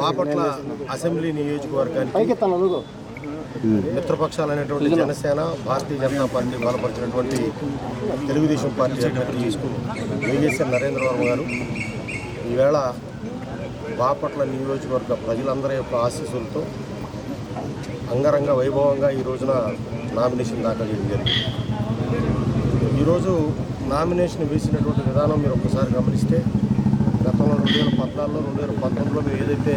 Bapatla assembly నియోజకవర్గానికి మిత్రపక్షాలు అనేటువంటి జనసేన భారతీయ జనతా పార్టీ బలపరిచినటువంటి తెలుగుదేశం పార్టీ అభ్యర్థి వేగేశ్వర నరేంద్ర వర్మ గారు. ఈవేళ బాపట్ల నియోజకవర్గ ప్రజలందరి యొక్క ఆశీస్సులతో అంగరంగ వైభవంగా ఈ రోజున నామినేషన్ దాఖలు చేయడం జరిగింది. ఈరోజు నామినేషన్ వేసినటువంటి విధానం మీరు ఒక్కసారి గమనిస్తే గతంలో రెండు వేల పద్నాలుగులో రెండు వేల పంతొమ్మిదిలో మేము ఏదైతే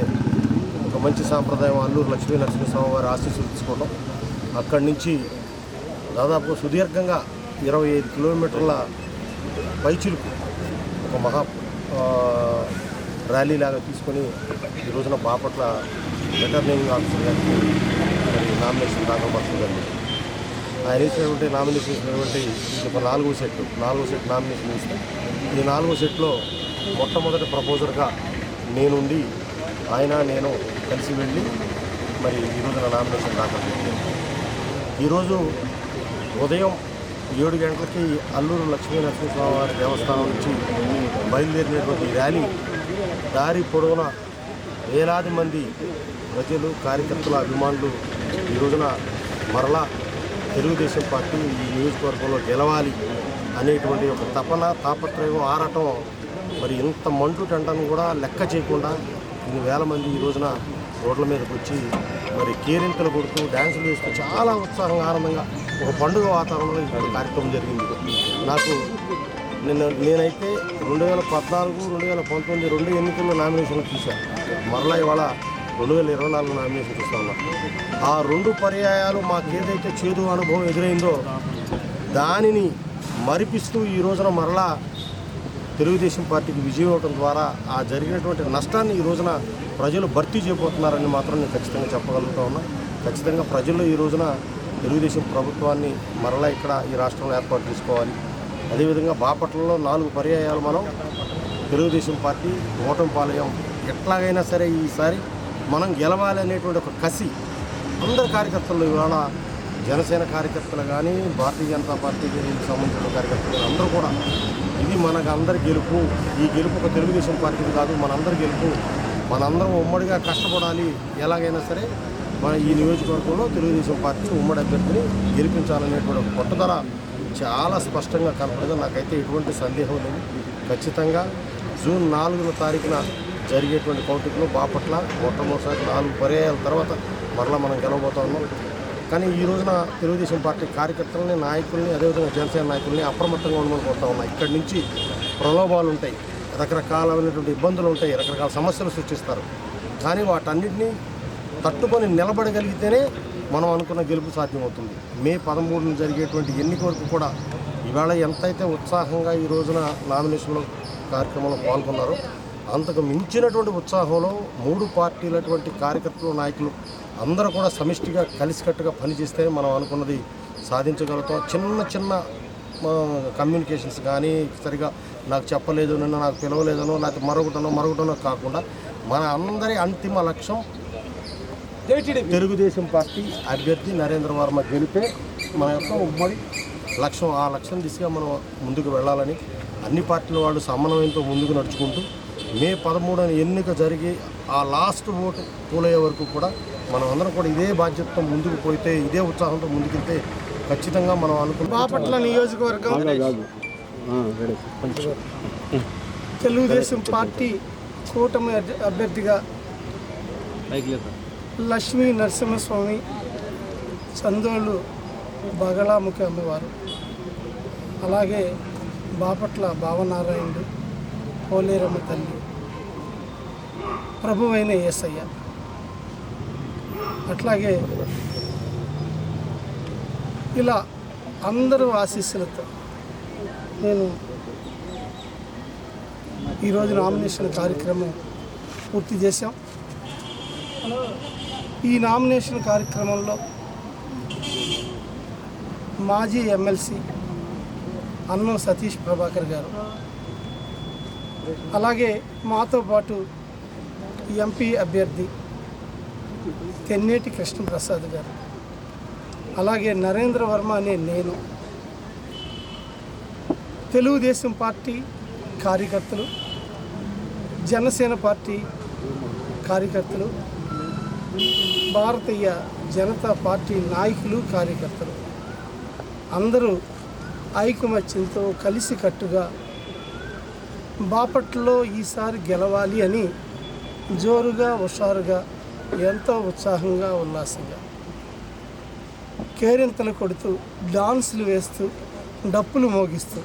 ఒక మంచి సాంప్రదాయం అల్లూరు లక్ష్మీ నరసింహస్వామి వారి ఆశీస్సులు తీసుకోవడం అక్కడి నుంచి దాదాపు సుదీర్ఘంగా ఇరవై ఐదు కిలోమీటర్ల పైచిలుకు ఒక మహా ర్యాలీ లాగా తీసుకొని ఈ రోజున బాపట్ల రిటర్నింగ్ ఆఫీసర్ గారికి నామినేషన్ దాఖలు పరచడం ఆయన ఇచ్చినటువంటి నామినేషన్ ఇచ్చినటువంటి ఒక నాలుగో సెట్ నాలుగో సెట్ నామినేషన్ ఇస్తే ఈ నాలుగో సెట్లో మొట్టమొదటి ప్రపోజర్గా నేనుండి ఆయన నేను కలిసి వెళ్ళి మరి ఈరోజు నా నామినేషన్ దాఖలు ఈరోజు ఉదయం ఏడు గంటలకి అల్లూరు లక్ష్మీ నరసింహస్వామి దేవస్థానం నుంచి బయలుదేరినటువంటి ర్యాలీ దారి పొడవునా వేలాది మంది ప్రజలు కార్యకర్తల అభిమానులు ఈ రోజున మరలా తెలుగుదేశం పార్టీ ఈ నియోజకవర్గంలో గెలవాలి అనేటువంటి ఒక తపన తాపత్రయం ఆరాటం మరి ఇంత మంటు టెంటను కూడా లెక్క చేయకుండా ఇన్ని వేల మంది ఈ రోజున రోడ్ల మీదకి వచ్చి మరి కేరింతలు కొడుతూ డ్యాన్సులు వేస్తూ చాలా ఉత్సాహంగా ఆనందంగా ఒక పండుగ వాతావరణంలో ఈ కార్యక్రమం జరిగింది. నాకు నిన్న నేనైతే రెండు వేల పద్నాలుగు రెండు వేల పంతొమ్మిది రెండు ఎన్నికల్లో నామినేషన్లు చూశాను మరలా ఇవాళ రెండు వేల ఇరవై నాలుగు నామినేషన్ తీస్తా ఉన్నా. ఆ రెండు పర్యాయాలు మాకేదైతే చేదు అనుభవం ఎదురైందో దానిని మరిపిస్తూ ఈ రోజున మరలా తెలుగుదేశం పార్టీకి విజయం అవడం ద్వారా ఆ జరిగినటువంటి నష్టాన్ని ఈ రోజున ప్రజలు భర్తీ చేయబోతున్నారని మాత్రం నేను ఖచ్చితంగా చెప్పగలుగుతా ఉన్నా. ఖచ్చితంగా ప్రజల్లో ఈ రోజున తెలుగుదేశం ప్రభుత్వాన్ని మరలా ఇక్కడ ఈ రాష్ట్రంలో ఏర్పాటు చేసుకోవాలి. అదేవిధంగా బాపట్లలో నాలుగు పర్యాయాలు మనం తెలుగుదేశం పార్టీ ఓటమి పాలయం ఎట్లాగైనా సరే ఈసారి మనం గెలవాలి అనేటువంటి ఒక కసి అందరి కార్యకర్తలు ఇవాళ జనసేన కార్యకర్తలు కానీ భారతీయ జనతా పార్టీకి సంబంధించిన కార్యకర్తలు అందరూ కూడా ఇది మనకు అందరి గెలుపు. ఈ గెలుపు ఒక తెలుగుదేశం పార్టీది కాదు మనందరి గెలుపు. మనందరం ఉమ్మడిగా కష్టపడాలి ఎలాగైనా సరే మన ఈ నియోజకవర్గంలో తెలుగుదేశం పార్టీ ఉమ్మడి అభ్యర్థిని గెలిపించాలనేటువంటి ఒక పట్టుదల చాలా స్పష్టంగా కనపడదు. నాకైతే ఎటువంటి సందేహం లేదు. ఖచ్చితంగా జూన్ నాలుగున తారీఖున జరిగేటువంటి కౌంటింగ్లో బాపట్ల మొట్టమొదటిసారి నాలుగు పర్యాయాల తర్వాత మరలా మనం గెలవబోతా ఉన్నాం. కానీ ఈ రోజున తెలుగుదేశం పార్టీ కార్యకర్తలని నాయకుల్ని అదేవిధంగా జనసేన నాయకుల్ని అప్రమత్తంగా ఉండమని కోరుతా ఉన్నా ఇక్కడి నుంచి ప్రలోభాలు ఉంటాయి రకరకాలైనటువంటి ఇబ్బందులు ఉంటాయి రకరకాల సమస్యలు సృష్టిస్తారు. కానీ వాటన్నిటినీ తట్టుకొని నిలబడగలిగితేనే మనం అనుకున్న గెలుపు సాధ్యమవుతుంది. మే పదమూడున జరిగేటువంటి ఎన్నిక వరకు కూడా ఇవాళ ఎంతైతే ఉత్సాహంగా ఈ రోజున నామినేషన్లో కార్యక్రమంలో పాల్గొన్నారో అంతకు మించినటువంటి ఉత్సాహంలో మూడు పార్టీలటువంటి కార్యకర్తలు నాయకులు అందరూ కూడా సమిష్టిగా కలిసికట్టుగా పనిచేస్తే మనం అనుకున్నది సాధించగలుగుతాం. చిన్న చిన్న కమ్యూనికేషన్స్ కానీ సరిగా నాకు చెప్పలేదు నిన్న నాకు పిలవలేదనో నాకు మరొకటనో మరొకటనో కాకుండా మన అందరి అంతిమ లక్ష్యం తెలుగుదేశం పార్టీ అభ్యర్థి నరేంద్ర వర్మ గెలిపే మన యొక్క ఉమ్మడి లక్ష్యం. ఆ లక్ష్యం దిశగా మనం ముందుకు వెళ్ళాలని అన్ని పార్టీల వాళ్ళు సమన్వయంతో ముందుకు నడుచుకుంటూ మే పదమూడున ఎన్నిక జరిగి ఆ లాస్ట్ ఓటు పూలయ్యే వరకు కూడా మనం అందరం కూడా ఇదే బాధ్యతతో ముందుకు పోతే ఇదే ఉత్సాహంతో ముందుకెళ్తే ఖచ్చితంగా మనం అనుకున్న బాపట్ల నియోజకవర్గం తెలుగుదేశం పార్టీ కూటమి అభ్య- అభ్యర్థిగా లక్ష్మీ నరసింహస్వామి చందోళ్ళు బగళాముఖి అమ్మవారు అలాగే బాపట్ల భావనారాయణుడు పోలేరమ్మ తల్లి ప్రభువైన యేసయ్య. అట్లాగే ఇలా అందరూ ఆశీస్సులతో నేను ఈరోజు నామినేషన్ కార్యక్రమం పూర్తి చేశాం. ఈ నామినేషన్ కార్యక్రమంలో మాజీ ఎమ్మెల్సీ అన్నం సతీష్ ప్రభాకర్ గారు అలాగే మాతో పాటు ఎంపీ అభ్యర్థి తెన్నేటి కృష్ణప్రసాద్ గారు. అలాగే నరేంద్ర వర్మ అనే నేను. తెలుగుదేశం పార్టీ కార్యకర్తలు జనసేన పార్టీ కార్యకర్తలు భారతీయ జనతా పార్టీ నాయకులు కార్యకర్తలు. అందరూ ఐకమత్యంతో కలిసికట్టుగా బాపట్లలో ఈసారి గెలవాలి అని జోరుగా హుషారుగా ఎంతో ఉత్సాహంగా ఉల్లాసంగా కేరింతలు కొడుతూ డాన్సులు వేస్తూ డప్పులు మోగిస్తూ.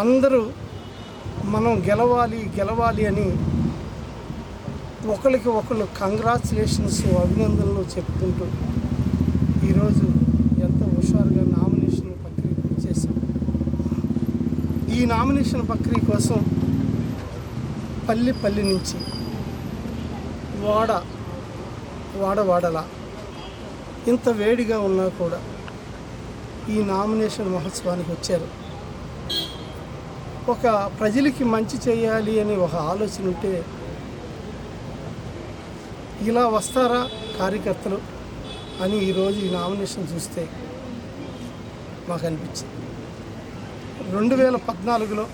అందరూ మనం గెలవాలి గెలవాలి అని ఒకరికి ఒకళ్ళు కంగ్రాచులేషన్స్ అభినందనలు చెప్పుకుంటూ ఈరోజు ఎంతో హుషారుగా నామినేషన్ ప్రక్రియ చేశాం. ఈ నామినేషన్ ప్రక్రియ కోసం పల్లి పల్లి నుంచి వాడ వాడ వాడల. ఇంత వేడిగా ఉన్నా కూడా ఈ నామినేషన్ మహోత్సవానికి వచ్చారు. ఒక ప్రజలకి మంచి చేయాలి అని ఒక ఆలోచన ఉంటే ఇలా వస్తారా కార్యకర్తలు అని ఈరోజు ఈ నామినేషన్ చూస్తే మాకు అనిపించింది. రెండు వేల పద్నాలుగులో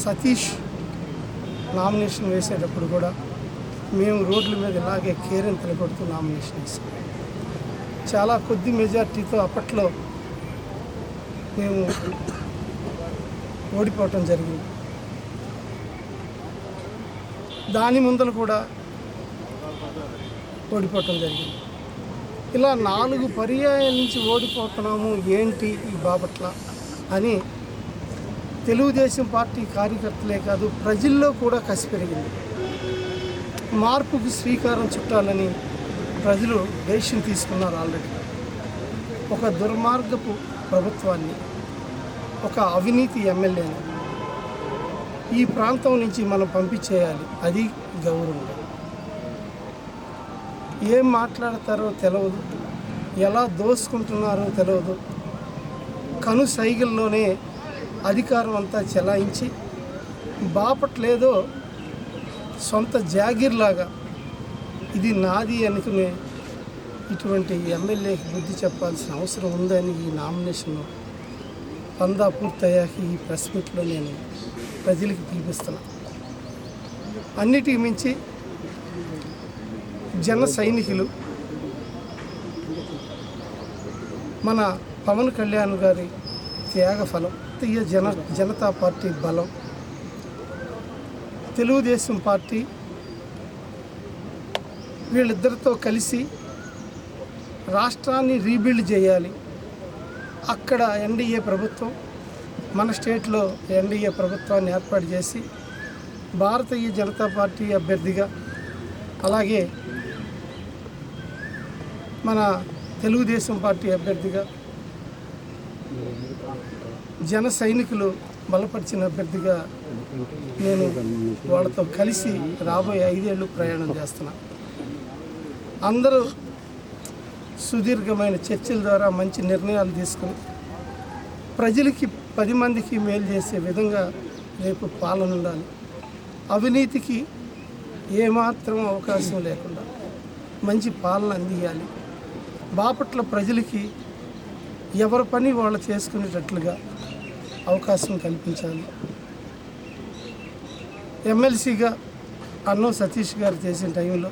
సతీష్ నామినేషన్ వేసేటప్పుడు కూడా మేము రోడ్ల మీద ఇలాగే కేరింతలు కొడుతూ నామినేషన్ వేసాం చాలా కొద్ది మెజార్టీతో అప్పట్లో మేము ఓడిపోవటం జరిగింది. దాని ముందర కూడా ఓడిపోవటం జరిగింది. ఇలా నాలుగు పర్యాయాల నుంచి ఓడిపోతున్నాము ఏంటి ఈ బాపట్ల అని తెలుగుదేశం పార్టీ కార్యకర్తలే కాదు ప్రజల్లో కూడా కసి పెరిగింది. మార్పుకు శ్రీకారం చుట్టాలని ప్రజలు డెసిషన్ తీసుకున్నారు ఆల్రెడీ. ఒక దుర్మార్గపు ప్రభుత్వాన్ని ఒక అవినీతి ఎమ్మెల్యేని ఈ ప్రాంతం నుంచి మనం పంపించేయాలి. అది గౌరవం. ఏం మాట్లాడతారో తెలియదు ఎలా దోసుకుంటున్నారో తెలియదు కను సైగల్లోనే అధికారం అంతా చెలాయించి బాపట్లేదో సొంత జాగీర్లాగా ఇది నాది అనుకునే ఇటువంటి ఎమ్మెల్యేకి బుద్ధి చెప్పాల్సిన అవసరం ఉందని ఈ నామినేషన్ పందా పూర్తయ్యాక ఈ ప్రెస్ మీట్లో నేను ప్రజలకు పిలిపిస్తున్నా. అన్నిటికి మించి జన సైనికులు మన పవన్ కళ్యాణ్ గారి త్యాగ ఫలం తీయ జన జనతా పార్టీ బలం తెలుగుదేశం పార్టీ వీళ్ళిద్దరితో కలిసి రాష్ట్రాన్ని రీబిల్డ్ చేయాలి. అక్కడ ఎన్డీఏ ప్రభుత్వం మన స్టేట్లో ఎన్డీఏ ప్రభుత్వాన్ని ఏర్పాటు చేసి భారతీయ జనతా పార్టీ అభ్యర్థిగా అలాగే మన తెలుగుదేశం పార్టీ అభ్యర్థిగా జన సైనికులు బలపరిచిన అభ్యర్థిగా నేను వాళ్ళతో కలిసి రాబోయే ఐదేళ్ళు ప్రయాణం చేస్తున్నా. అందరూ సుదీర్ఘమైన చర్చల ద్వారా మంచి నిర్ణయాలు తీసుకుని ప్రజలకి పది మందికి మేలు చేసే విధంగా రేపు పాలన ఉండాలి. అవినీతికి ఏమాత్రం అవకాశం లేకుండా మంచి పాలన అందియాలి. బాపట్ల ప్రజలకి ఎవరి పని వాళ్ళు చేసుకునేటట్లుగా అవకాశం కల్పించాలి. ఎమ్మెల్సీగా అన్నం సతీష్ గారు చేసిన టైంలో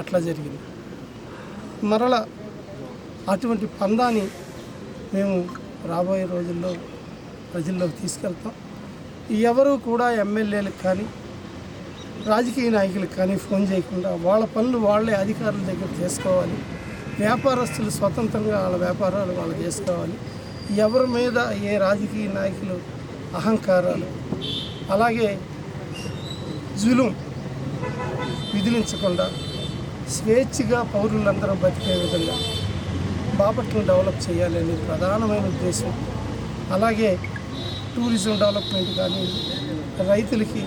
అట్లా జరిగింది. మరల అటువంటి పందాన్ని మేము రాబోయే రోజుల్లో ప్రజల్లోకి తీసుకెళ్తాం. ఎవరు కూడా ఎమ్మెల్యేలకు కానీ రాజకీయ నాయకులకు కానీ ఫోన్ చేయకుండా వాళ్ళ పనులు వాళ్ళే అధికారుల దగ్గర చేసుకోవాలి. వ్యాపారస్తులు స్వతంత్రంగా వాళ్ళ వ్యాపారాలు వాళ్ళు చేసుకోవాలి. ఎవరి మీద ఏ రాజకీయ నాయకులు అహంకారాలు? అలాగే జులుం విధిలించకుండా స్వేచ్ఛగా పౌరులందరూ బతికే విధంగా బాపట్లను డెవలప్ చేయాలని ప్రధానమైన ఉద్దేశం. అలాగే టూరిజం డెవలప్మెంట్ కానీ రైతులకి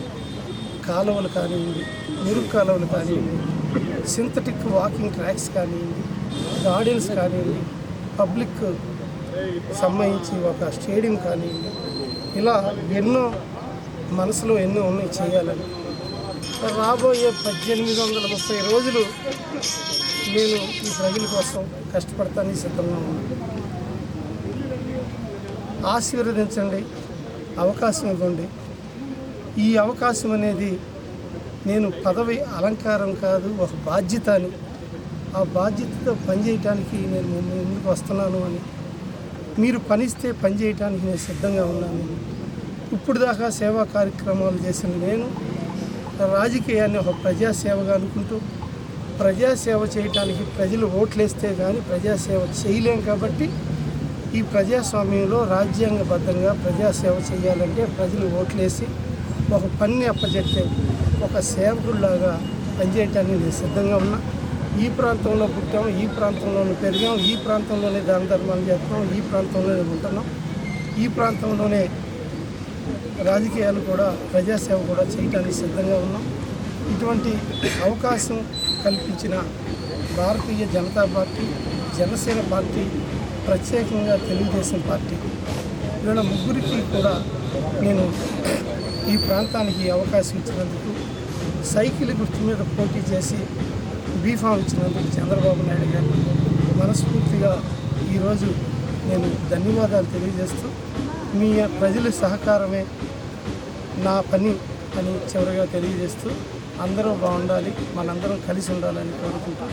కాలువలు కానివ్వండి మురుగు కాలువలు కానివ్వండి సింథటిక్ వాకింగ్ ట్రాక్స్ కానివ్వండి గార్డెన్స్ కానివ్వండి పబ్లిక్ సంబంధించి ఒక స్టేడియం కానీ ఇలా ఎన్నో మనసులో ఎన్నో ఉన్నాయి చేయాలని. రాబోయే పద్దెనిమిది వందల ముప్పై రోజులు నేను ఈ ప్రజల కోసం కష్టపడతాను సిద్ధంగా ఉన్నాను. ఆశీర్వదించండి అవకాశం ఇవ్వండి. ఈ అవకాశం అనేది నేను పదవి అలంకారం కాదు ఒక బాధ్యత అని. ఆ బాధ్యతతో పనిచేయటానికి నేను ముందుకు వస్తున్నాను అని మీరు పనిస్తే పనిచేయటానికి నేను సిద్ధంగా ఉన్నాను. ఇప్పుడు దాకా సేవా కార్యక్రమాలు చేసిన నేను రాజకీయాన్ని ఒక ప్రజాసేవగా అనుకుంటూ ప్రజాసేవ చేయటానికి ప్రజలు ఓట్లేస్తే కానీ ప్రజాసేవ చేయలేం కాబట్టి ఈ ప్రజాస్వామ్యంలో రాజ్యాంగబద్ధంగా ప్రజాసేవ చేయాలంటే ప్రజలు ఓట్లేసి ఒక పని అప్పచెప్తే ఒక సేవకుడిలాగా పనిచేయటానికి నేను సిద్ధంగా ఉన్నా. ఈ ప్రాంతంలో పుట్టాం ఈ ప్రాంతంలోనే పెరిగాం ఈ ప్రాంతంలోనే దాన ధర్మాలు చేస్తున్నాం ఈ ప్రాంతంలోనే ఉంటున్నాం. ఈ ప్రాంతంలోనే రాజకీయాలు కూడా ప్రజాసేవ కూడా చేయడానికి సిద్ధంగా ఉన్నాం. ఇటువంటి అవకాశం కల్పించిన భారతీయ జనతా పార్టీ జనసేన పార్టీ ప్రత్యేకంగా తెలుగుదేశం పార్టీ. వీళ్ళ ముగ్గురికి కూడా నేను ఈ ప్రాంతానికి అవకాశం ఇచ్చినందుకు సైకిల్ గుర్తు మీద పోటీ చేసి బీఫామ్ ఇచ్చినందుకు చంద్రబాబు నాయుడు గారికి మనస్ఫూర్తిగా ఈరోజు నేను ధన్యవాదాలు తెలియజేస్తూ మీ ప్రజల సహకారమే నా పని అని చివరిగా తెలియజేస్తూ అందరూ బాగుండాలి మనందరం కలిసి ఉండాలని కోరుకుంటూ